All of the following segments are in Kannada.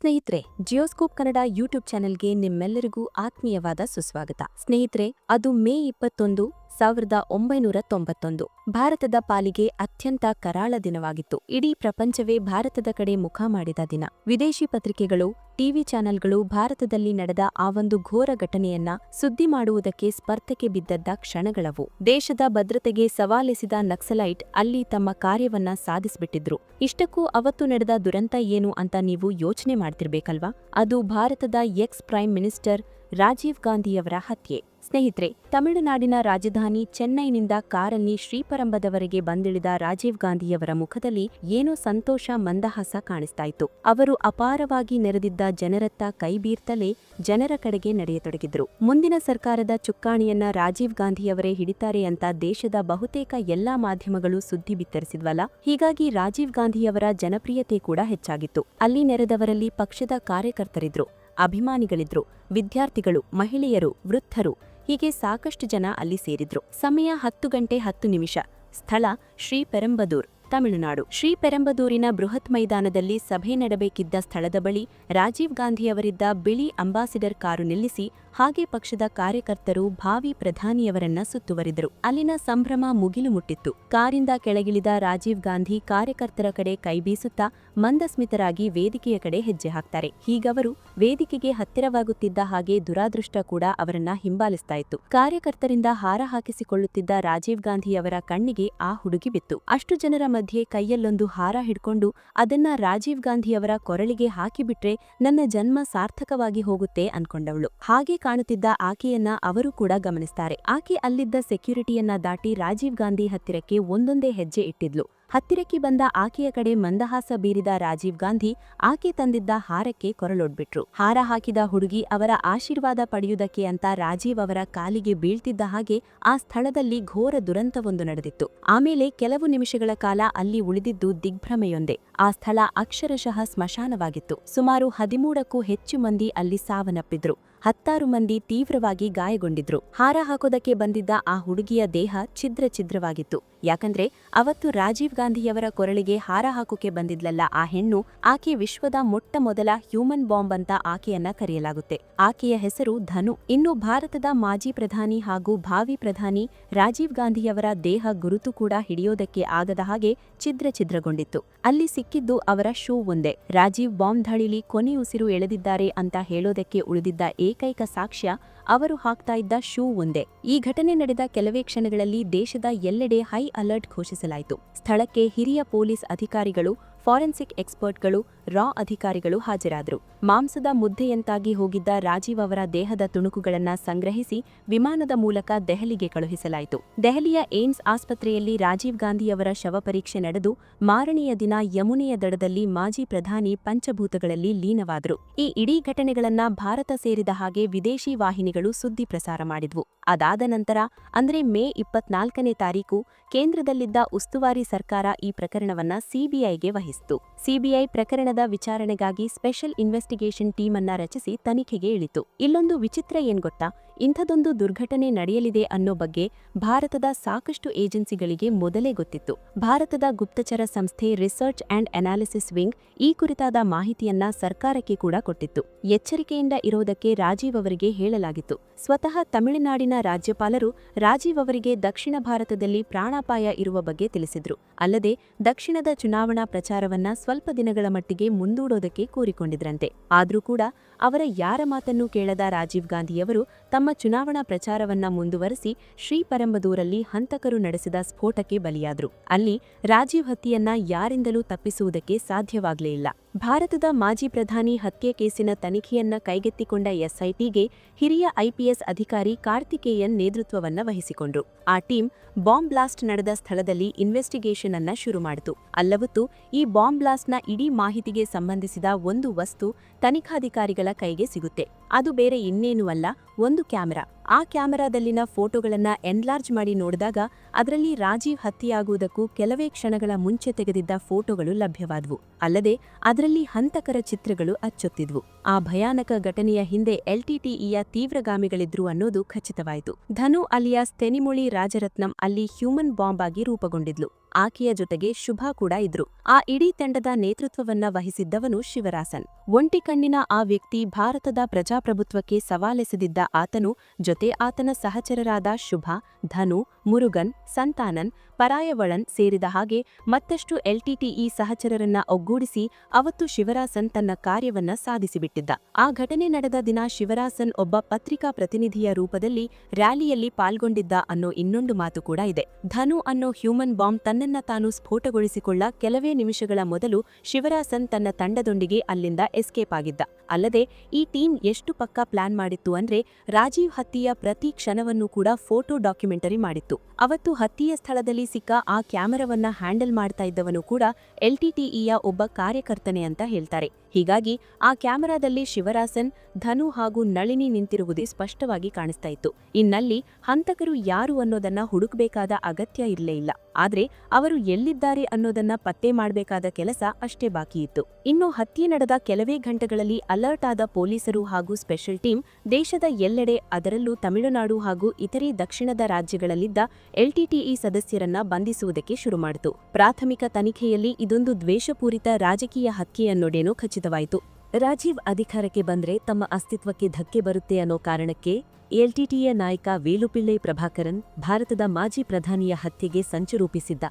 ಸ್ನೇಹಿತರೆ ಜಿಯೋಸ್ಕೋಪ್ ಕನ್ನಡ ಯೂಟ್ಯೂಬ್ ಚಾನೆಲ್ಗೆ ನಿಮ್ಮೆಲ್ಲರಿಗೂ ಆತ್ಮೀಯವಾದ ಸುಸ್ವಾಗತ. ಸ್ನೇಹಿತರೆ ಅದು ಮೇ ಇಪ್ಪತ್ತೊಂದು ಸಾವಿರದ ಒಂಬೈನೂರ ತೊಂಬತ್ತೊಂದು. ಭಾರತದ ಪಾಲಿಗೆ ಅತ್ಯಂತ ಕರಾಳ ದಿನವಾಗಿತ್ತು. ಇಡೀ ಪ್ರಪಂಚವೇ ಭಾರತದ ಕಡೆ ಮುಖ ಮಾಡಿದ ದಿನ. ವಿದೇಶಿ ಪತ್ರಿಕೆಗಳು, ಟಿವಿ ಚಾನೆಲ್ಗಳು ಭಾರತದಲ್ಲಿ ನಡೆದ ಆ ಒಂದು ಘೋರ ಘಟನೆಯನ್ನ ಸುದ್ದಿ ಮಾಡುವುದಕ್ಕೆ ಸ್ಪರ್ಧೆಗೆ ಬಿದ್ದದ್ದ ಕ್ಷಣಗಳವು. ದೇಶದ ಭದ್ರತೆಗೆ ಸವಾಲೆಸಿದ ನಕ್ಸಲೈಟ್ ಅಲ್ಲಿ ತಮ್ಮ ಕಾರ್ಯವನ್ನ ಸಾಧಿಸ್ಬಿಟ್ಟಿದ್ರು. ಇಷ್ಟಕ್ಕೂ ಅವತ್ತು ನಡೆದ ದುರಂತ ಏನು ಅಂತ ನೀವು ಯೋಚನೆ ಮಾಡ್ತಿರ್ಬೇಕಲ್ವಾ? ಅದು ಭಾರತದ ಎಕ್ಸ್ ಪ್ರೈಮ್ ಮಿನಿಸ್ಟರ್ ರಾಜೀವ್ ಗಾಂಧಿಯವರ ಹತ್ಯೆ. ಸ್ನೇಹಿತರೆ, ತಮಿಳುನಾಡಿನ ರಾಜಧಾನಿ ಚೆನ್ನೈನಿಂದ ಕಾರಲ್ಲಿ ಶ್ರೀಪರಂಬದವರೆಗೆ ಬಂದಿಳಿದ ರಾಜೀವ್ ಗಾಂಧಿಯವರ ಮುಖದಲ್ಲಿ ಏನೋ ಸಂತೋಷ ಮಂದಹಾಸ ಕಾಣಿಸ್ತಾ ಇತ್ತು. ಅವರು ಅಪಾರವಾಗಿ ನೆರೆದಿದ್ದ ಜನರತ್ತ ಕೈಬೀರ್ತಲೇ ಜನರ ಕಡೆಗೆ ನಡೆಯತೊಡಗಿದ್ರು. ಮುಂದಿನ ಸರ್ಕಾರದ ಚುಕ್ಕಾಣಿಯನ್ನ ರಾಜೀವ್ ಗಾಂಧಿಯವರೇ ಹಿಡಿತಾರೆ ಅಂತ ದೇಶದ ಬಹುತೇಕ ಎಲ್ಲಾ ಮಾಧ್ಯಮಗಳು ಸುದ್ದಿ ಬಿತ್ತರಿಸಿದ್ವಲ್ಲ, ಹೀಗಾಗಿ ರಾಜೀವ್ ಗಾಂಧಿಯವರ ಜನಪ್ರಿಯತೆ ಕೂಡ ಹೆಚ್ಚಾಗಿತ್ತು. ಅಲ್ಲಿ ನೆರೆದವರಲ್ಲಿ ಪಕ್ಷದ ಕಾರ್ಯಕರ್ತರಿದ್ರು. ಅಭಿಮಾನಿಗಳಿದ್ರು. ವಿದ್ಯಾರ್ಥಿಗಳು, ಮಹಿಳೆಯರು, ವೃದ್ಧರು, ಹೀಗೆ ಸಾಕಷ್ಟು ಜನ ಅಲ್ಲಿ ಸೇರಿದ್ರು. ಸಮಯ ಹತ್ತು ಗಂಟೆ ಹತ್ತು ನಿಮಿಷ. ಸ್ಥಳ ಶ್ರೀ ಪೆರಂಬದೂರ್, ತಮಿಳುನಾಡು. ಶ್ರೀ ಪೆರಂಬದೂರಿನ ಬೃಹತ್ ಮೈದಾನದಲ್ಲಿ ಸಭೆ ನಡಬೇಕಿದ್ದ ಸ್ಥಳದ ಬಳಿ ರಾಜೀವ್ ಗಾಂಧಿಯವರಿದ್ದ ಬಿಳಿ ಅಂಬಾಸಿಡರ್ ಕಾರು ನಿಲ್ಲಿಸಿ ಹಾಗೆ ಪಕ್ಷದ ಕಾರ್ಯಕರ್ತರು ಭಾವಿ ಪ್ರಧಾನಿಯವರನ್ನ ಸುತ್ತುವರಿದರು. ಅಲ್ಲಿನ ಸಂಭ್ರಮ ಮುಗಿಲು ಮುಟ್ಟಿತ್ತು ಕಾರಿಂದ ಕೆಳಗಿಳಿದ ರಾಜೀವ್ ಗಾಂಧಿ ಕಾರ್ಯಕರ್ತರ ಕಡೆ ಕೈಬೀಸುತ್ತಾ ಮಂದಸ್ಮಿತರಾಗಿ ವೇದಿಕೆಯ ಕಡೆ ಹೆಜ್ಜೆ ಹಾಕ್ತಾರೆ. ಹೀಗವರು ವೇದಿಕೆಗೆ ಹತ್ತಿರವಾಗುತ್ತಿದ್ದ ಹಾಗೆ ದುರಾದೃಷ್ಟ ಕೂಡ ಅವರನ್ನ ಹಿಂಬಾಲಿಸ್ತಾ ಇತ್ತು. ಕಾರ್ಯಕರ್ತರಿಂದ ಹಾರ ಹಾಕಿಸಿಕೊಳ್ಳುತ್ತಿದ್ದ ರಾಜೀವ್ ಗಾಂಧಿಯವರ ಕಣ್ಣಿಗೆ ಆ ಹುಡುಗಿ ಬಿತ್ತು. ಅಷ್ಟು ಜನರ ಮಧ್ಯೆ ಕೈಯಲ್ಲೊಂದು ಹಾರ ಹಿಡ್ಕೊಂಡು ಅದನ್ನ ರಾಜೀವ್ ಗಾಂಧಿಯವರ ಕೊರಳಿಗೆ ಹಾಕಿಬಿಟ್ರೆ ನನ್ನ ಜನ್ಮ ಸಾರ್ಥಕವಾಗಿ ಹೋಗುತ್ತೆ ಅನ್ಕೊಂಡವಳು. ಹಾಗೆ ಕಾಣುತ್ತಿದ್ದ ಆಕೆಯನ್ನ ಅವರು ಕೂಡ ಗಮನಿಸ್ತಾರೆ. ಆಕೆ ಅಲ್ಲಿದ್ದ ಸೆಕ್ಯೂರಿಟಿಯನ್ನ ದಾಟಿ ರಾಜೀವ್ ಗಾಂಧಿ ಹತ್ತಿರಕ್ಕೆ ಒಂದೊಂದೇ ಹೆಜ್ಜೆ ಇಟ್ಟಿದ್ಲು. ಹತ್ತಿರಕ್ಕೆ ಬಂದ ಆಕೆಯ ಕಡೆ ಮಂದಹಾಸ ಬೀರಿದ ರಾಜೀವ್ ಗಾಂಧಿ ಆಕೆ ತಂದಿದ್ದ ಹಾರಕ್ಕೆ ಕೊರಳೊಡ್ಬಿಟ್ರು. ಹಾರ ಹಾಕಿದ ಹುಡುಗಿ ಅವರ ಆಶೀರ್ವಾದ ಪಡೆಯುವುದಕ್ಕೆ ಅಂತ ರಾಜೀವ್ ಅವರ ಕಾಲಿಗೆ ಬೀಳ್ತಿದ್ದ ಹಾಗೆ ಆ ಸ್ಥಳದಲ್ಲಿ ಘೋರ ದುರಂತವೊಂದು ನಡೆದಿತ್ತು. ಆಮೇಲೆ ಕೆಲವು ನಿಮಿಷಗಳ ಕಾಲ ಅಲ್ಲಿ ಉಳಿದಿದ್ದು ದಿಗ್ಭ್ರಮೆಯೊಂದೇ. ಆ ಸ್ಥಳ ಅಕ್ಷರಶಃ ಸ್ಮಶಾನವಾಗಿತ್ತು. ಸುಮಾರು ಹದಿಮೂರಕ್ಕೂ ಹೆಚ್ಚು ಮಂದಿ ಅಲ್ಲಿ ಸಾವನ್ನಪ್ಪಿದ್ರು. ಹತ್ತಾರು ಮಂದಿ ತೀವ್ರವಾಗಿ ಗಾಯಗೊಂಡಿದ್ರು. ಹಾರ ಹಾಕೋದಕ್ಕೆ ಬಂದಿದ್ದ ಆ ಹುಡುಗಿಯ ದೇಹ ಛಿದ್ರ ಛಿದ್ರವಾಗಿತ್ತು. ಯಾಕಂದ್ರೆ ಅವತ್ತು ರಾಜೀವ್ ಗಾಂಧಿಯವರ ಕೊರಳಿಗೆ ಹಾರ ಹಾಕೋಕೆ ಬಂದಿದ್ಲಲ್ಲ ಆ ಹೆಣ್ಣು, ಆಕೆ ವಿಶ್ವದ ಮೊಟ್ಟ ಮೊದಲ ಹ್ಯೂಮನ್ ಬಾಂಬ್ ಅಂತ ಆಕೆಯನ್ನ ಕರೆಯಲಾಗುತ್ತೆ. ಆಕೆಯ ಹೆಸರು ಧನು. ಇನ್ನು ಭಾರತದ ಮಾಜಿ ಪ್ರಧಾನಿ ಹಾಗೂ ಭಾವಿ ಪ್ರಧಾನಿ ರಾಜೀವ್ ಗಾಂಧಿಯವರ ದೇಹ ಗುರುತು ಕೂಡ ಹಿಡಿಯೋದಕ್ಕೆ ಆಗದ ಹಾಗೆ ಛಿದ್ರ ಛಿದ್ರಗೊಂಡಿತ್ತು. ಅಲ್ಲಿ ಸಿಕ್ಕಿದ್ದು ಅವರ ಶೂ ಒಂದೇ. ರಾಜೀವ್ ಬಾಂಬ್ ದಾಳಿಲಿ ಕೊನೆಯುಸಿರು ಎಳೆದಿದ್ದಾರೆ ಅಂತ ಹೇಳೋದಕ್ಕೆ ಉಳಿದಿದ್ದ ಏಕೈಕ ಸಾಕ್ಷ್ಯ ಅವರು ಹಾಕ್ತಾ ಇದ್ದ ಶೂ ಒಂದೇ. ಈ ಘಟನೆ ನಡೆದ ಕೆಲವೇ ಕ್ಷಣಗಳಲ್ಲಿ ದೇಶದ ಎಲ್ಲೆಡೆ ಹೈ ಅಲರ್ಟ್ ಘೋಷಿಸಲಾಯಿತು. ಸ್ಥಳಕ್ಕೆ ಹಿರಿಯ ಪೊಲೀಸ್ ಅಧಿಕಾರಿಗಳು ಫಾರೆನ್ಸಿಕ್ ಎಕ್ಸ್ಪರ್ಟ್ಗಳು, ರಾ ಅಧಿಕಾರಿಗಳು ಹಾಜರಾದರು. ಮಾಂಸದ ಮುದ್ದೆಯಂತಾಗಿ ಹೋಗಿದ್ದ ರಾಜೀವ್ ಅವರ ದೇಹದ ತುಣುಕುಗಳನ್ನು ಸಂಗ್ರಹಿಸಿ ವಿಮಾನದ ಮೂಲಕ ದೆಹಲಿಗೆ ಕಳುಹಿಸಲಾಯಿತು. ದೆಹಲಿಯ ಏಮ್ಸ್ ಆಸ್ಪತ್ರೆಯಲ್ಲಿ ರಾಜೀವ್ ಗಾಂಧಿಯವರ ಶವ ಪರೀಕ್ಷೆ ನಡೆದು ಮಾರನೆಯ ದಿನ ಯಮುನೆಯ ದಡದಲ್ಲಿ ಮಾಜಿ ಪ್ರಧಾನಿ ಪಂಚಭೂತಗಳಲ್ಲಿ ಲೀನವಾದರು. ಈ ಇಡೀ ಘಟನೆಗಳನ್ನ ಭಾರತ ಸೇರಿದ ಹಾಗೆ ವಿದೇಶಿ ವಾಹಿನಿಗಳು ಸುದ್ದಿ ಪ್ರಸಾರ ಮಾಡಿದ್ವು. ಅದಾದ ನಂತರ, ಅಂದ್ರೆ ಮೇ ಇಪ್ಪತ್ನಾಲ್ಕನೇ ತಾರೀಕು, ಕೇಂದ್ರದಲ್ಲಿದ್ದ ಉಸ್ತುವಾರಿ ಸರ್ಕಾರ ಈ ಪ್ರಕರಣವನ್ನ ಸಿಬಿಐಗೆ ವಹಿಸಿತು ಸಿಬಿಐ ಪ್ರಕರಣದ ವಿಚಾರಣೆಗಾಗಿ ಸ್ಪೆಷಲ್ ಇನ್ವೆಸ್ಟಿಗೇಷನ್ ಟೀಮ್ ಅನ್ನ ರಚಿಸಿ ತನಿಖೆಗೆ ಇಳಿತು. ಇಲ್ಲೊಂದು ವಿಚಿತ್ರ ಏನ್ ಗೊತ್ತಾ? ಇಂಥದೊಂದು ದುರ್ಘಟನೆ ನಡೆಯಲಿದೆ ಅನ್ನೋ ಬಗ್ಗೆ ಭಾರತದ ಸಾಕಷ್ಟು ಏಜೆನ್ಸಿಗಳಿಗೆ ಮೊದಲೇ ಗೊತ್ತಿತ್ತು. ಭಾರತದ ಗುಪ್ತಚರ ಸಂಸ್ಥೆ ರಿಸರ್ಚ್ ಅಂಡ್ ಅನಾಲಿಸಿಸ್ ವಿಂಗ್ ಈ ಕುರಿತಾದ ಮಾಹಿತಿಯನ್ನ ಸರ್ಕಾರಕ್ಕೆ ಕೂಡ ಕೊಟ್ಟಿತ್ತು. ಎಚ್ಚರಿಕೆಯಿಂದ ಇರೋದಕ್ಕೆ ರಾಜೀವ್ ಅವರಿಗೆ ಹೇಳಲಾಗಿತ್ತು. ಸ್ವತಃ ತಮಿಳುನಾಡಿನ ರಾಜ್ಯಪಾಲರು ರಾಜೀವ್ ಅವರಿಗೆ ದಕ್ಷಿಣ ಭಾರತದಲ್ಲಿ ಪ್ರಾಣಾಪಾಯ ಇರುವ ಬಗ್ಗೆ ತಿಳಿಸಿದ್ರು. ಅಲ್ಲದೆ ದಕ್ಷಿಣದ ಚುನಾವಣಾ ಪ್ರಚಾರವನ್ನ ಸ್ವಲ್ಪ ದಿನಗಳ ಮಟ್ಟಿಗೆ ಮುಂದೂಡೋದಕ್ಕೆ ಕೋರಿಕೊಂಡಿದ್ರಂತೆ. ಆದ್ರೂ ಕೂಡ ಅವರ ಯಾರ ಮಾತನ್ನು ಕೇಳದ ರಾಜೀವ್ ಗಾಂಧಿಯವರು ತಮ್ಮ ಚುನಾವಣಾ ಪ್ರಚಾರವನ್ನ ಮುಂದುವರೆಸಿ ಶ್ರೀಪರಂಬದೂರಲ್ಲಿ ಹಂತಕರು ನಡೆಸಿದ ಸ್ಫೋಟಕ್ಕೆ ಬಲಿಯಾದರು. ಅಲ್ಲಿ ರಾಜೀವ್ ಹತ್ಯೆಯನ್ನ ಯಾರಿಂದಲೂ ತಪ್ಪಿಸುವುದಕ್ಕೆ ಸಾಧ್ಯವಾಗಲೇ ಇಲ್ಲ. ಭಾರತದ ಮಾಜಿ ಪ್ರಧಾನಿ ಹತ್ಯೆ ಕೇಸಿನ ತನಿಖೆಯನ್ನ ಕೈಗೆತ್ತಿಕೊಂಡ ಎಸ್ಐಟಿಗೆ ಹಿರಿಯ ಐಪಿಎಸ್ ಅಧಿಕಾರಿ ಕಾರ್ತಿಕೇಯನ್ ನೇತೃತ್ವವನ್ನ ವಹಿಸಿಕೊಂಡ್ರು. ಆ ಟೀಮ್ ಬಾಂಬ್ ಬ್ಲಾಸ್ಟ್ ನಡೆದ ಸ್ಥಳದಲ್ಲಿ ಇನ್ವೆಸ್ಟಿಗೇಷನ್ ಅನ್ನ ಶುರು ಮಾಡಿತು. ಅಲ್ಲವತ್ತು, ಈ ಬಾಂಬ್ ಬ್ಲಾಸ್ಟ್ನ ಇಡೀ ಮಾಹಿತಿಗೆ ಸಂಬಂಧಿಸಿದ ಒಂದು ವಸ್ತು ತನಿಖಾಧಿಕಾರಿಗಳ ಕೈಗೆ ಸಿಗುತ್ತೆ. ಅದು ಬೇರೆ ಇನ್ನೇನೂ ಅಲ್ಲ, ಒಂದು ಕ್ಯಾಮೆರಾ. ಆ ಕ್ಯಾಮೆರಾದಲ್ಲಿನ ಫೋಟೋಗಳನ್ನ ಎನ್ಲಾರ್ಜ್ ಮಾಡಿ ನೋಡಿದಾಗ ಅದರಲ್ಲಿ ರಾಜೀವ್ ಹತ್ಯೆಯಾಗುವುದಕ್ಕೂ ಕೆಲವೇ ಕ್ಷಣಗಳ ಮುಂಚೆ ತೆಗೆದಿದ್ದ ಫೋಟೋಗಳು ಲಭ್ಯವಾದವು. ಅಲ್ಲದೆ ಅದರಲ್ಲಿ ಹಂತಕರ ಚಿತ್ರಗಳು ಅಚ್ಚೊತ್ತಿದ್ವು. ಆ ಭಯಾನಕ ಘಟನೆಯ ಹಿಂದೆ ಎಲ್ಟಿಟಿಇಯ ತೀವ್ರಗಾಮಿಗಳಿದ್ರು ಅನ್ನೋದು ಖಚಿತವಾಯಿತು. ಧನು ಅಲಿಯಾಸ್ ತೆನಿಮೊಳಿ ರಾಜರತ್ನಂ ಅಲ್ಲಿ ಹ್ಯೂಮನ್ ಬಾಂಬ್ ಆಗಿ ರೂಪುಗೊಂಡಿದ್ಲು. ಆಕೆಯ ಜೊತೆಗೆ ಶುಭಾ ಕೂಡ ಇದ್ರು. ಆ ಇಡೀ ತಂಡದ ನೇತೃತ್ವವನ್ನ ವಹಿಸಿದ್ದವನು ಶಿವರಾಸನ್. ಒಂಟಿ ಕಣ್ಣಿನ ಆ ವ್ಯಕ್ತಿ ಭಾರತದ ಪ್ರಜಾಪ್ರಭುತ್ವಕ್ಕೆ ಸವಾಲೆಸೆದಿದ್ದ ಆತನು ಜೊತೆ ಆತನ ಸಹಚರರಾದ ಶುಭಾ, ಧನು, ಮುರುಗನ್, ಸಂತಾನನ್, ಪರಾಯವಳನ್ ಸೇರಿದ ಹಾಗೆ ಮತ್ತಷ್ಟು ಎಲ್ಟಿಟಿಇ ಸಹಚರರನ್ನ ಒಗ್ಗೂಡಿಸಿ ಅವತ್ತು ಶಿವರಾಸನ್ ತನ್ನ ಕಾರ್ಯವನ್ನ ಸಾಧಿಸಿಬಿಟ್ಟಿದ್ದ. ಆ ಘಟನೆ ನಡೆದ ದಿನ ಶಿವರಾಸನ್ ಒಬ್ಬ ಪತ್ರಿಕಾ ಪ್ರತಿನಿಧಿಯ ರೂಪದಲ್ಲಿ ರ್ಯಾಲಿಯಲ್ಲಿ ಪಾಲ್ಗೊಂಡಿದ್ದ ಅನ್ನೋ ಇನ್ನೊಂದು ಮಾತು ಕೂಡ ಇದೆ. ಧನು ಅನ್ನೋ ಹ್ಯೂಮನ್ ಬಾಂಬ್ ತನ್ನನ್ನ ತಾನು ಸ್ಫೋಟಗೊಳಿಸಿಕೊಳ್ಳ ಕೆಲವೇ ನಿಮಿಷಗಳ ಮೊದಲು ಶಿವರಾಸನ್ ತನ್ನ ತಂಡದೊಂದಿಗೆ ಅಲ್ಲಿಂದ ಎಸ್ಕೇಪ್ ಆಗಿದ್ದ. ಅಲ್ಲದೆ, ಈ ಟೀಮ್ ಎಷ್ಟು ಪಕ್ಕ ಪ್ಲಾನ್ ಮಾಡಿತ್ತು ಅಂದ್ರೆ ರಾಜೀವ್ ಹತ್ಯೆಯ ಪ್ರತಿ ಕ್ಷಣವನ್ನು ಕೂಡ ಫೋಟೋ ಡಾಕ್ಯುಮೆಂಟರಿ ಮಾಡಿತ್ತು. ಅವತ್ತು ಹತ್ತಿಯ ಸ್ಥಳದಲ್ಲಿ ಸಿಕ್ಕ ಆ ಕ್ಯಾಮೆರಾವನ್ನ ಹ್ಯಾಂಡಲ್ ಮಾಡ್ತಾ ಇದ್ದವನು ಕೂಡ ಎಲ್ಟಿಟಿಇಯ ಒಬ್ಬ ಕಾರ್ಯಕರ್ತನೆ ಅಂತ ಹೇಳ್ತಾರೆ. ಹೀಗಾಗಿ ಆ ಕ್ಯಾಮೆರಾದಲ್ಲಿ ಶಿವರಾಸನ್, ಧನು ಹಾಗೂ ನಳಿನಿ ನಿಂತಿರುವುದೇ ಸ್ಪಷ್ಟವಾಗಿ ಕಾಣಿಸ್ತಾ ಇತ್ತು. ಇನ್ನಲ್ಲಿ ಹಂತಕರು ಯಾರು ಅನ್ನೋದನ್ನ ಹುಡುಕ್ಬೇಕಾದ ಅಗತ್ಯ ಇರಲೇ ಇಲ್ಲ. ಆದ್ರೆ ಅವರು ಎಲ್ಲಿದ್ದಾರೆ ಅನ್ನೋದನ್ನ ಪತ್ತೆ ಮಾಡಬೇಕಾದ ಕೆಲಸ ಅಷ್ಟೇ ಬಾಕಿ ಇತ್ತು. ಇನ್ನು ಹತ್ಯೆ ನಡೆದ ಕೆಲವೇ ಗಂಟೆಗಳಲ್ಲಿ ಅಲರ್ಟ್ ಆದ ಪೊಲೀಸರು ಹಾಗೂ ಸ್ಪೆಷಲ್ ಟೀಮ್ ದೇಶದ ಎಲ್ಲೆಡೆ ಅದರಲ್ಲೂ ತಮಿಳುನಾಡು ಹಾಗೂ ಇತರೆ ದಕ್ಷಿಣದ ರಾಜ್ಯಗಳಲ್ಲಿದ್ದ ಎಲ್ಟಿಟಿಇ ಸದಸ್ಯರನ್ನ ಬಂಧಿಸುವುದಕ್ಕೆ ಶುರು ಮಾಡಿತು ಪ್ರಾಥಮಿಕ ತನಿಖೆಯಲ್ಲಿ ಇದೊಂದು ದ್ವೇಷಪೂರಿತ ರಾಜಕೀಯ ಹತ್ಯೆ ಅನ್ನೋಡೇನೋ ಖಚಿತವಾಯಿತು ರಾಜೀವ್ ಅಧಿಕಾರಕ್ಕೆ ಬಂದ್ರೆ ತಮ್ಮ ಅಸ್ತಿತ್ವಕ್ಕೆ ಧಕ್ಕೆ ಬರುತ್ತೆ ಅನ್ನೋ ಕಾರಣಕ್ಕೆ ಎಲ್ಟಿಟಿಯ ನಾಯಕ ವೇಲುಪಿಳ್ಳೈ ಪ್ರಭಾಕರನ್ ಭಾರತದ ಮಾಜಿ ಪ್ರಧಾನಿಯ ಹತ್ಯೆಗೆ ಸಂಚು ರೂಪಿಸಿದ್ದ.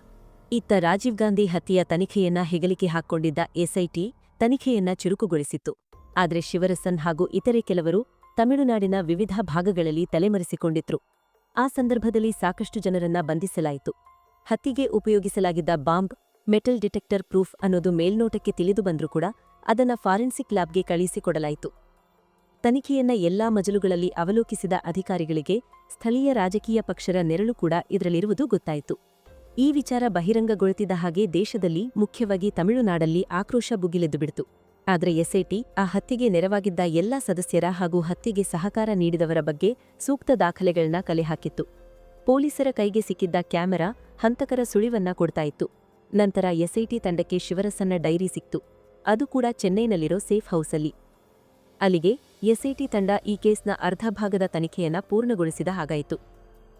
ಇತ್ತ ರಾಜೀವ್ ಗಾಂಧಿ ಹತ್ಯೆಯ ತನಿಖೆಯನ್ನ ಹೆಗಲಿಕೆ ಹಾಕ್ಕೊಂಡಿದ್ದ ಎಸ್ಐಟಿ ತನಿಖೆಯನ್ನ ಚುರುಕುಗೊಳಿಸಿತ್ತು. ಆದರೆ ಶಿವರಸನ್ ಹಾಗೂ ಇತರೆ ಕೆಲವರು ತಮಿಳುನಾಡಿನ ವಿವಿಧ ಭಾಗಗಳಲ್ಲಿ ತಲೆಮರೆಸಿಕೊಂಡಿದ್ರು. ಆ ಸಂದರ್ಭದಲ್ಲಿ ಸಾಕಷ್ಟು ಜನರನ್ನ ಬಂಧಿಸಲಾಯಿತು. ಹತ್ಯೆಗೆ ಉಪಯೋಗಿಸಲಾಗಿದ್ದ ಬಾಂಬ್, ಮೆಟಲ್ ಡಿಟೆಕ್ಟರ್ ಪ್ರೂಫ್ ಅನ್ನೋದು ಮೇಲ್ನೋಟಕ್ಕೆ ತಿಳಿದು ಬಂದ್ರೂ ಕೂಡ ಅದನ್ನ ಫಾರೆನ್ಸಿಕ್ ಲ್ಯಾಬ್ಗೆ ಕಳುಹಿಸಿಕೊಡಲಾಯಿತು ತನಿಖೆಯನ್ನ ಎಲ್ಲಾ ಮಜಲುಗಳಲ್ಲಿ ಅವಲೋಕಿಸಿದ ಅಧಿಕಾರಿಗಳಿಗೆ ಸ್ಥಳೀಯ ರಾಜಕೀಯ ಪಕ್ಷರ ನೆರಳು ಕೂಡ ಇದರಲ್ಲಿರುವುದು ಗೊತ್ತಾಯಿತು. ಈ ವಿಚಾರ ಬಹಿರಂಗಗೊಳ್ತಿದ್ದ ಹಾಗೆ ದೇಶದಲ್ಲಿ ಮುಖ್ಯವಾಗಿ ತಮಿಳುನಾಡಲ್ಲಿ ಆಕ್ರೋಶ ಭುಗಿಲೆದ್ದು ಆದರೆ ಆದ್ರೆ ಎಸ್ಐಟಿ ಆ ಹತ್ಯೆಗೆ ನೆರವಾಗಿದ್ದ ಎಲ್ಲಾ ಸದಸ್ಯರ ಹಾಗೂ ಹತ್ಯೆಗೆ ಸಹಕಾರ ನೀಡಿದವರ ಬಗ್ಗೆ ಸೂಕ್ತ ದಾಖಲೆಗಳನ್ನ ಕಲೆಹಾಕಿತ್ತು ಪೊಲೀಸರ ಕೈಗೆ ಸಿಕ್ಕಿದ್ದ ಕ್ಯಾಮೆರಾ ಹಂತಕರ ಸುಳಿವನ್ನ ಕೊಡ್ತಾಯಿತ್ತು ನಂತರ ಎಸ್ಐಟಿ ತಂಡಕ್ಕೆ ಶಿವರಸನ್ನ ಡೈರಿ ಸಿಕ್ತು. ಅದು ಕೂಡ ಚೆನ್ನೈನಲ್ಲಿರೋ ಸೇಫ್ ಹೌಸಲ್ಲಿ. ಅಲ್ಲಿಗೆ ಎಸ್ಐಟಿ ತಂಡ ಈ ಕೇಸ್ನ ಅರ್ಧ ಭಾಗದ ತನಿಖೆಯನ್ನ ಪೂರ್ಣಗೊಳಿಸಿದ ಹಾಗಾಯಿತು.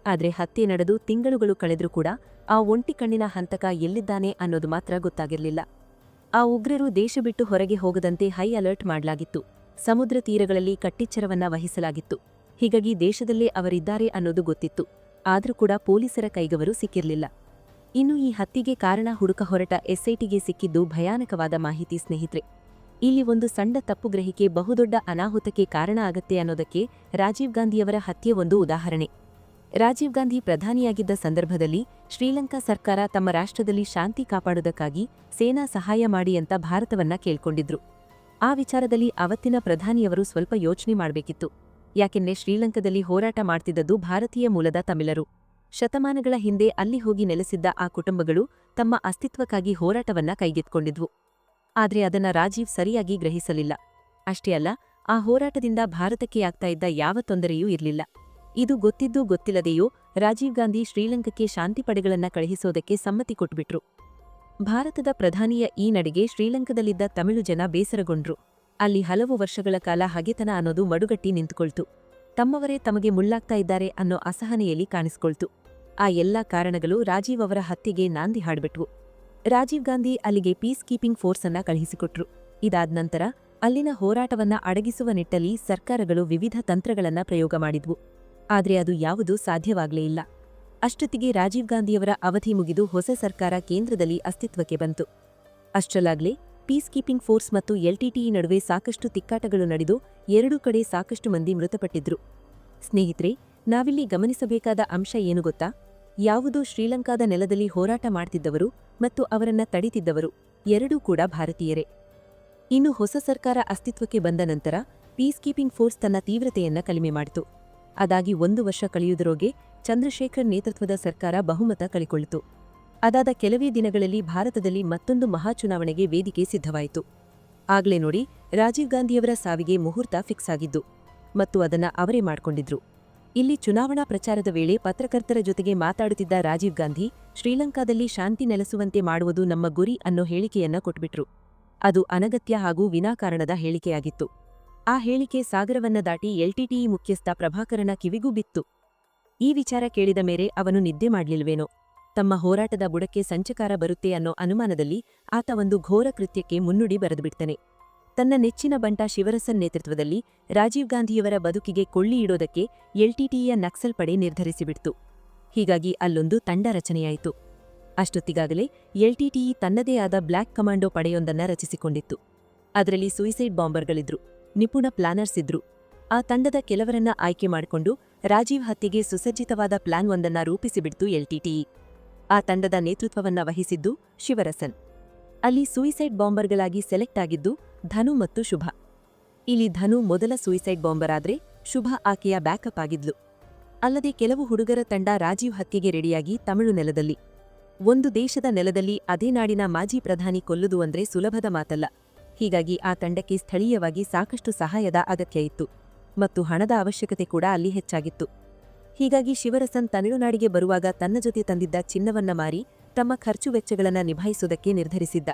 ಆದ್ರೆ ಹತ್ಯೆ ನಡೆದು ತಿಂಗಳುಗಳು ಕಳೆದರೂ ಕೂಡ ಆ ಒಂಟಿ ಕಣ್ಣಿನ ಹಂತಕ ಎಲ್ಲಿದ್ದಾನೆ ಅನ್ನೋದು ಮಾತ್ರ ಗೊತ್ತಾಗಿರಲಿಲ್ಲ. ಆ ಉಗ್ರರು ದೇಶ ಬಿಟ್ಟು ಹೊರಗೆ ಹೋಗದಂತೆ ಹೈ ಅಲರ್ಟ್ ಮಾಡಲಾಗಿತ್ತು. ಸಮುದ್ರ ತೀರಗಳಲ್ಲಿ ಕಟ್ಟಿಚ್ಚರವನ್ನ ವಹಿಸಲಾಗಿತ್ತು. ಹೀಗಾಗಿ ದೇಶದಲ್ಲೇ ಅವರಿದ್ದಾರೆ ಅನ್ನೋದು ಗೊತ್ತಿತ್ತು. ಆದ್ರೂ ಕೂಡ ಪೊಲೀಸರ ಕೈಗವರು ಸಿಕ್ಕಿರ್ಲಿಲ್ಲ. ಇನ್ನು ಈ ಹತ್ತಿಗೆ ಕಾರಣ ಹುಡುಕ ಹೊರಟ ಎಸ್ಐಟಿಗೆ ಸಿಕ್ಕಿದ್ದು ಭಯಾನಕವಾದ ಮಾಹಿತಿ ಸ್ನೇಹಿತರೆ. ಇಲ್ಲಿ ಒಂದು ಸಣ್ಣ ತಪ್ಪು ಗ್ರಹಿಕೆ ಬಹುದೊಡ್ಡ ಅನಾಹುತಕ್ಕೆ ಕಾರಣ ಆಗತ್ತೆ ಅನ್ನೋದಕ್ಕೆ ರಾಜೀವ್ ಗಾಂಧಿಯವರ ಹತ್ಯೆ ಒಂದು ಉದಾಹರಣೆ. ರಾಜೀವ್ ಗಾಂಧಿ ಪ್ರಧಾನಿಯಾಗಿದ್ದ ಸಂದರ್ಭದಲ್ಲಿ ಶ್ರೀಲಂಕಾ ಸರ್ಕಾರ ತಮ್ಮ ರಾಷ್ಟ್ರದಲ್ಲಿ ಶಾಂತಿ ಕಾಪಾಡುವುದಕ್ಕಾಗಿ ಸೇನಾ ಸಹಾಯ ಮಾಡಿ ಅಂತ ಭಾರತವನ್ನ ಕೇಳ್ಕೊಂಡಿದ್ರು. ಆ ವಿಚಾರದಲ್ಲಿ ಅವತ್ತಿನ ಪ್ರಧಾನಿಯವರು ಸ್ವಲ್ಪ ಯೋಚನೆ ಮಾಡಬೇಕಿತ್ತು. ಯಾಕೆಂದ್ರೆ ಶ್ರೀಲಂಕಾದಲ್ಲಿ ಹೋರಾಟ ಮಾಡ್ತಿದ್ದದ್ದು ಭಾರತೀಯ ಮೂಲದ ತಮಿಳರು. ಶತಮಾನಗಳ ಹಿಂದೆ ಅಲ್ಲಿ ಹೋಗಿ ನೆಲೆಸಿದ್ದ ಆ ಕುಟುಂಬಗಳು ತಮ್ಮ ಅಸ್ತಿತ್ವಕ್ಕಾಗಿ ಹೋರಾಟವನ್ನ ಕೈಗೆತ್ಕೊಂಡಿದ್ವು ಆದ್ರೆ ಅದನ್ನ ರಾಜೀವ್ ಸರಿಯಾಗಿ ಗ್ರಹಿಸಲಿಲ್ಲ. ಅಷ್ಟೇ ಅಲ್ಲ, ಆ ಹೋರಾಟದಿಂದ ಭಾರತಕ್ಕೆ ಆಗ್ತಾ ಇದ್ದ ಯಾವ ತೊಂದರೆಯೂ ಇರಲಿಲ್ಲ. ಇದು ಗೊತ್ತಿದ್ದೂ ಗೊತ್ತಿಲ್ಲದೆಯೋ ರಾಜೀವ್ ಗಾಂಧಿ ಶ್ರೀಲಂಕಕ್ಕೆ ಶಾಂತಿ ಪಡೆಗಳನ್ನ ಕಳುಹಿಸೋದಕ್ಕೆ ಸಮ್ಮತಿ ಕೊಟ್ಬಿಟ್ರು. ಭಾರತದ ಪ್ರಧಾನಿಯ ಈ ನಡೆಗೆ ಶ್ರೀಲಂಕಾದಲ್ಲಿದ್ದ ತಮಿಳು ಜನ ಬೇಸರಗೊಂಡ್ರು. ಅಲ್ಲಿ ಹಲವು ವರ್ಷಗಳ ಕಾಲ ಹಗೆತನ ಅನ್ನೋದು ಮಡುಗಟ್ಟಿ ನಿಂತುಕೊಳ್ತು. ತಮ್ಮವರೇ ತಮಗೆ ಮುಳ್ಳಾಗ್ತಾ ಇದ್ದಾರೆ ಅನ್ನೋ ಅಸಹನೆಯಲ್ಲಿ ಕಾಣಿಸ್ಕೊಳ್ತು. ಆ ಎಲ್ಲಾ ಕಾರಣಗಳು ರಾಜೀವ್ ಅವರ ಹತ್ಯೆಗೆ ನಾಂದಿ ಹಾಡ್ಬಿಟ್ವು. ರಾಜೀವ್ ಗಾಂಧಿ ಅಲ್ಲಿಗೆ ಪೀಸ್ ಕೀಪಿಂಗ್ ಫೋರ್ಸ್ ಅನ್ನ ಕಳುಹಿಸಿಕೊಟ್ರು. ಇದಾದ ನಂತರ ಅಲ್ಲಿನ ಹೋರಾಟವನ್ನ ಅಡಗಿಸುವ ನಿಟ್ಟಲ್ಲಿ ಸರ್ಕಾರಗಳು ವಿವಿಧ ತಂತ್ರಗಳನ್ನ ಪ್ರಯೋಗ ಮಾಡಿದ್ವು. ಆದ್ರೆ ಅದು ಯಾವುದೂ ಸಾಧ್ಯವಾಗಲೇ ಇಲ್ಲ. ಅಷ್ಟೊತ್ತಿಗೆ ರಾಜೀವ್ ಗಾಂಧಿಯವರ ಅವಧಿ ಮುಗಿದು ಹೊಸ ಸರ್ಕಾರ ಕೇಂದ್ರದಲ್ಲಿ ಅಸ್ತಿತ್ವಕ್ಕೆ ಬಂತು. ಅಷ್ಟರಲ್ಲಾಗ್ಲೇ ಪೀಸ್ ಕೀಪಿಂಗ್ ಫೋರ್ಸ್ ಮತ್ತು ಎಲ್ಟಿಟಿಇ ನಡುವೆ ಸಾಕಷ್ಟು ತಿಕ್ಕಾಟಗಳು ನಡೆದು ಎರಡೂ ಕಡೆ ಸಾಕಷ್ಟು ಮಂದಿ ಮೃತಪಟ್ಟಿದ್ರು. ಸ್ನೇಹಿತರೆ ನಾವಿಲ್ಲಿ ಗಮನಿಸಬೇಕಾದ ಅಂಶ ಏನು ಗೊತ್ತಾ? ಯಾವುದೋ ಶ್ರೀಲಂಕಾದ ನೆಲದಲ್ಲಿ ಹೋರಾಟ ಮಾಡ್ತಿದ್ದವರು ಮತ್ತು ಅವರನ್ನ ತಡಿತಿದ್ದವರು, ಎರಡೂ ಕೂಡ ಭಾರತೀಯರೇ. ಇನ್ನು ಹೊಸ ಸರ್ಕಾರ ಅಸ್ತಿತ್ವಕ್ಕೆ ಬಂದ ನಂತರ ಪೀಸ್ ಕೀಪಿಂಗ್ ಫೋರ್ಸ್ ತನ್ನ ತೀವ್ರತೆಯನ್ನ ಕಡಿಮೆ ಮಾಡಿತು. ಅದಾಗಿ ಒಂದು ವರ್ಷ ಕಳೆಯುವುದರೊಗೆ ಚಂದ್ರಶೇಖರ್ ನೇತೃತ್ವದ ಸರ್ಕಾರ ಬಹುಮತ ಕಳಿಕೊಳ್ಳಿತು. ಅದಾದ ಕೆಲವೇ ದಿನಗಳಲ್ಲಿ ಭಾರತದಲ್ಲಿ ಮತ್ತೊಂದು ಮಹಾಚುನಾವಣೆಗೆ ವೇದಿಕೆ ಸಿದ್ಧವಾಯಿತು. ಆಗ್ಲೇ ನೋಡಿ, ರಾಜೀವ್ ಗಾಂಧಿಯವರ ಸಾವಿಗೆ ಮುಹೂರ್ತ ಫಿಕ್ಸ್ ಆಗಿದ್ದು, ಮತ್ತು ಅದನ್ನ ಅವರೇ ಮಾಡ್ಕೊಂಡಿದ್ರು. ಇಲ್ಲಿ ಚುನಾವಣಾ ಪ್ರಚಾರದ ವೇಳೆ ಪತ್ರಕರ್ತರ ಜೊತೆಗೆ ಮಾತಾಡುತ್ತಿದ್ದ ರಾಜೀವ್ ಗಾಂಧಿ, ಶ್ರೀಲಂಕಾದಲ್ಲಿ ಶಾಂತಿ ನೆಲೆಸುವಂತೆ ಮಾಡುವುದು ನಮ್ಮ ಗುರಿ ಅನ್ನೋ ಹೇಳಿಕೆಯನ್ನ ಕೊಟ್ಬಿಟ್ರು. ಅದು ಅನಗತ್ಯ ಹಾಗೂ ವಿನಾಕಾರಣದ ಹೇಳಿಕೆಯಾಗಿತ್ತು. ಆ ಹೇಳಿಕೆ ಸಾಗರವನ್ನ ದಾಟಿ ಎಲ್ಟಿಟಿಇ ಮುಖ್ಯಸ್ಥ ಪ್ರಭಾಕರನ ಕಿವಿಗೂ ಬಿತ್ತು. ಈ ವಿಚಾರ ಕೇಳಿದ ಮೇರೆ ಅವನು ನಿದ್ದೆ ಮಾಡ್ಲಿಲ್ವೇನೋ? ತಮ್ಮ ಹೋರಾಟದ ಬುಡಕ್ಕೆ ಸಂಚಕಾರ ಬರುತ್ತೆ ಅನ್ನೋ ಅನುಮಾನದಲ್ಲಿ ಆತ ಒಂದು ಘೋರ ಕೃತ್ಯಕ್ಕೆ ಮುನ್ನುಡಿ ಬರೆದುಬಿಡ್ತಾನೆ. ತನ್ನ ನೆಚ್ಚಿನ ಬಂಟ ಶಿವರಸನ್ ನೇತೃತ್ವದಲ್ಲಿ ರಾಜೀವ್ ಗಾಂಧಿಯವರ ಬದುಕಿಗೆ ಕೊಳ್ಳಿ ಇಡೋದಕ್ಕೆ ಎಲ್ಟಿಟಿಇಯ ನಕ್ಸಲ್ ಪಡೆ ನಿರ್ಧರಿಸಿಬಿಡ್ತು. ಹೀಗಾಗಿ ಅಲ್ಲೊಂದು ತಂಡ ರಚನೆಯಾಯಿತು. ಅಷ್ಟೊತ್ತಿಗಾಗಲೇ ಎಲ್ಟಿಟಿಇ ತನ್ನದೇ ಆದ ಬ್ಲ್ಯಾಕ್ ಕಮಾಂಡೋ ಪಡೆಯೊಂದನ್ನ ರಚಿಸಿಕೊಂಡಿತ್ತು. ಅದರಲ್ಲಿ ಸೂಯಿಸೈಡ್ ಬಾಂಬರ್ಗಳಿದ್ರು. ನಿಪುಣ ಪ್ಲಾನರ್ಸ್ ಇದ್ರು. ಆ ತಂಡದ ಕೆಲವರನ್ನ ಆಯ್ಕೆ ಮಾಡಿಕೊಂಡು ರಾಜೀವ್ ಹತ್ಯೆಗೆ ಸುಸಜ್ಜಿತವಾದ ಪ್ಲಾನ್ ಒಂದನ್ನ ರೂಪಿಸಿಬಿಡ್ತು ಎಲ್ಟಿಟಿಇ ಆ ತಂಡದ ನೇತೃತ್ವವನ್ನ ವಹಿಸಿದ್ದು ಶಿವರಸನ್. ಅಲ್ಲಿ ಸೂಯಿಸೈಡ್ ಬಾಂಬರ್ಗಳಾಗಿ ಸೆಲೆಕ್ಟ್ ಆಗಿದ್ದು ಧನು ಮತ್ತು ಶುಭ. ಇಲ್ಲಿ ಧನು ಮೊದಲ ಸೂಯಿಸೈಡ್ ಬಾಂಬರ್ ಆದ್ರೆ ಶುಭ ಆಕೆಯ ಬ್ಯಾಕಪ್ ಆಗಿದ್ಲು. ಅಲ್ಲದೆ ಕೆಲವು ಹುಡುಗರ ತಂಡ ರಾಜೀವ್ ಹತ್ಯೆಗೆ ರೆಡಿಯಾಗಿ ತಮಿಳು ನೆಲದಲ್ಲಿ. ಒಂದು ದೇಶದ ನೆಲದಲ್ಲಿ ಅದೇ ನಾಡಿನ ಮಾಜಿ ಪ್ರಧಾನಿ ಕೊಲ್ಲುದು ಅಂದ್ರೆ ಸುಲಭದ ಮಾತಲ್ಲ. ಹೀಗಾಗಿ ಆ ತಂಡಕ್ಕೆ ಸ್ಥಳೀಯವಾಗಿ ಸಾಕಷ್ಟು ಸಹಾಯದ ಅಗತ್ಯ ಇತ್ತು. ಮತ್ತು ಹಣದ ಅವಶ್ಯಕತೆ ಕೂಡ ಅಲ್ಲಿ ಹೆಚ್ಚಾಗಿತ್ತು. ಹೀಗಾಗಿ ಶಿವರಸನ್ ತಮಿಳುನಾಡಿಗೆ ಬರುವಾಗ ತನ್ನ ಜೊತೆ ತಂದಿದ್ದ ಚಿನ್ನವನ್ನ ಮಾರಿ ತಮ್ಮ ಖರ್ಚು ವೆಚ್ಚಗಳನ್ನ ನಿಭಾಯಿಸುವುದಕ್ಕೆ ನಿರ್ಧರಿಸಿದ್ದ.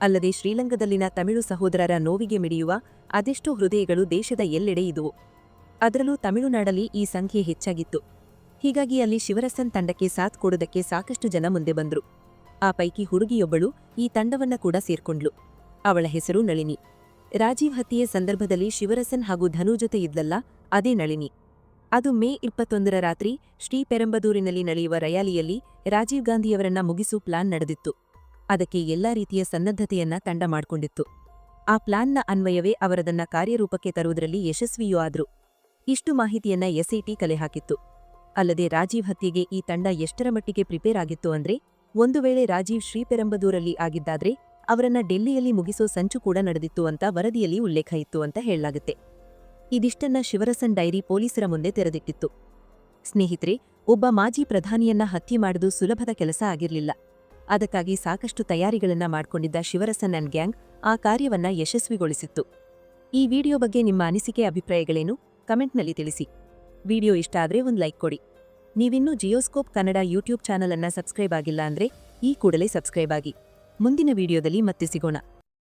ಅಲ್ಲದೆ ಶ್ರೀಲಂಕಾದಲ್ಲಿನ ತಮಿಳು ಸಹೋದರರ ನೋವಿಗೆ ಮಿಡಿಯುವ ಅದೆಷ್ಟೋ ಹೃದಯಗಳು ದೇಶದ ಎಲ್ಲೆಡೆ ಇದುವು. ಅದರಲ್ಲೂ ತಮಿಳುನಾಡಲ್ಲಿ ಈ ಸಂಖ್ಯೆ ಹೆಚ್ಚಾಗಿತ್ತು. ಹೀಗಾಗಿ ಅಲ್ಲಿ ಶಿವರಸನ್ ತಂಡಕ್ಕೆ ಸಾಥ್ ಕೊಡೋದಕ್ಕೆ ಸಾಕಷ್ಟು ಜನ ಮುಂದೆ ಬಂದರು. ಆ ಪೈಕಿ ಹುಡುಗಿಯೊಬ್ಬಳು ಈ ತಂಡವನ್ನ ಕೂಡ ಸೇರ್ಕೊಂಡ್ಲು. ಅವಳ ಹೆಸರು ನಳಿನಿ. ರಾಜೀವ್ ಹತ್ಯೆಯ ಸಂದರ್ಭದಲ್ಲಿ ಶಿವರಸನ್ ಹಾಗೂ ಧನು ಜೊತೆ ಇದ್ದಲ್ಲ ಅದೇ ನಳಿನಿ. ಅದು ಮೇ ಇಪ್ಪತ್ತೊಂದರ ರಾತ್ರಿ ಶ್ರೀಪೆರಂಬದೂರಿನಲ್ಲಿ ನಡೆಯುವ ರಯಾಲಿಯಲ್ಲಿ ರಾಜೀವ್ ಗಾಂಧಿಯವರನ್ನ ಮುಗಿಸು ಪ್ಲಾನ್ ನಡೆದಿತ್ತು. ಅದಕ್ಕೆ ಎಲ್ಲ ರೀತಿಯ ಸನ್ನದ್ಧತೆಯನ್ನ ತಂಡ ಮಾಡಿಕೊಂಡಿತ್ತು. ಆ ಪ್ಲಾನ್ನ ಅನ್ವಯವೇ ಅವರದನ್ನ ಕಾರ್ಯರೂಪಕ್ಕೆ ತರುವುದರಲ್ಲಿ ಯಶಸ್ವಿಯೂ ಆದ್ರು. ಇಷ್ಟು ಮಾಹಿತಿಯನ್ನ ಎಸ್ಐಟಿ ಕಲೆ ಹಾಕಿತ್ತು. ಅಲ್ಲದೆ ರಾಜೀವ್ ಹತ್ಯೆಗೆ ಈ ತಂಡ ಎಷ್ಟರ ಮಟ್ಟಿಗೆ ಪ್ರಿಪೇರ್ ಆಗಿತ್ತು ಅಂದ್ರೆ, ಒಂದು ವೇಳೆ ರಾಜೀವ್ ಶ್ರೀಪೆರಂಬದೂರಲ್ಲಿ ಆಗಿದ್ದಾದ್ರೆ, ಅವರನ್ನ ಡೆಲ್ಲಿಯಲ್ಲಿ ಮುಗಿಸೋ ಸಂಚು ಕೂಡ ನಡೆದಿತ್ತು ಅಂತ ವರದಿಯಲ್ಲಿ ಉಲ್ಲೇಖ ಇತ್ತು ಅಂತ ಹೇಳಲಾಗುತ್ತೆ. ಇದಿಷ್ಟನ್ನ ಶಿವರಸನ್ ಡೈರಿ ಪೊಲೀಸರ ಮುಂದೆ ತೆರೆದಿಟ್ಟಿತ್ತು. ಸ್ನೇಹಿತರೆ, ಒಬ್ಬ ಮಾಜಿ ಪ್ರಧಾನಿಯನ್ನ ಹತ್ಯೆ ಮಾಡುವುದು ಸುಲಭದ ಕೆಲಸ ಆಗಿರ್ಲಿಲ್ಲ. ಅದಕ್ಕಾಗಿ ಸಾಕಷ್ಟು ತಯಾರಿಗಳನ್ನ ಮಾಡಿಕೊಂಡಿದ್ದ ಶಿವರಸನ್ ಅಂಡ್ ಗ್ಯಾಂಗ್ ಆ ಕಾರ್ಯವನ್ನ ಯಶಸ್ವಿಗೊಳಿಸಿತ್ತು. ಈ ವಿಡಿಯೋ ಬಗ್ಗೆ ನಿಮ್ಮ ಅನಿಸಿಕೆ, ಅಭಿಪ್ರಾಯಗಳೇನು ಕಮೆಂಟ್ನಲ್ಲಿ ತಿಳಿಸಿ. ವಿಡಿಯೋ ಇಷ್ಟ ಆದ್ರೆ ಒಂದು ಲೈಕ್ ಕೊಡಿ. ನೀವಿನ್ನೂ ಜಿಯೋಸ್ಕೋಪ್ ಕನ್ನಡ ಯೂಟ್ಯೂಬ್ ಚಾನಲ್ ಅನ್ನ ಸಬ್ಸ್ಕ್ರೈಬ್ ಆಗಿಲ್ಲ ಅಂದ್ರೆ ಈ ಕೂಡಲೇ ಸಬ್ಸ್ಕ್ರೈಬ್ ಆಗಿ. ಮುಂದಿನ ವಿಡಿಯೋದಲ್ಲಿ ಮತ್ತೆ ಸಿಗೋಣ.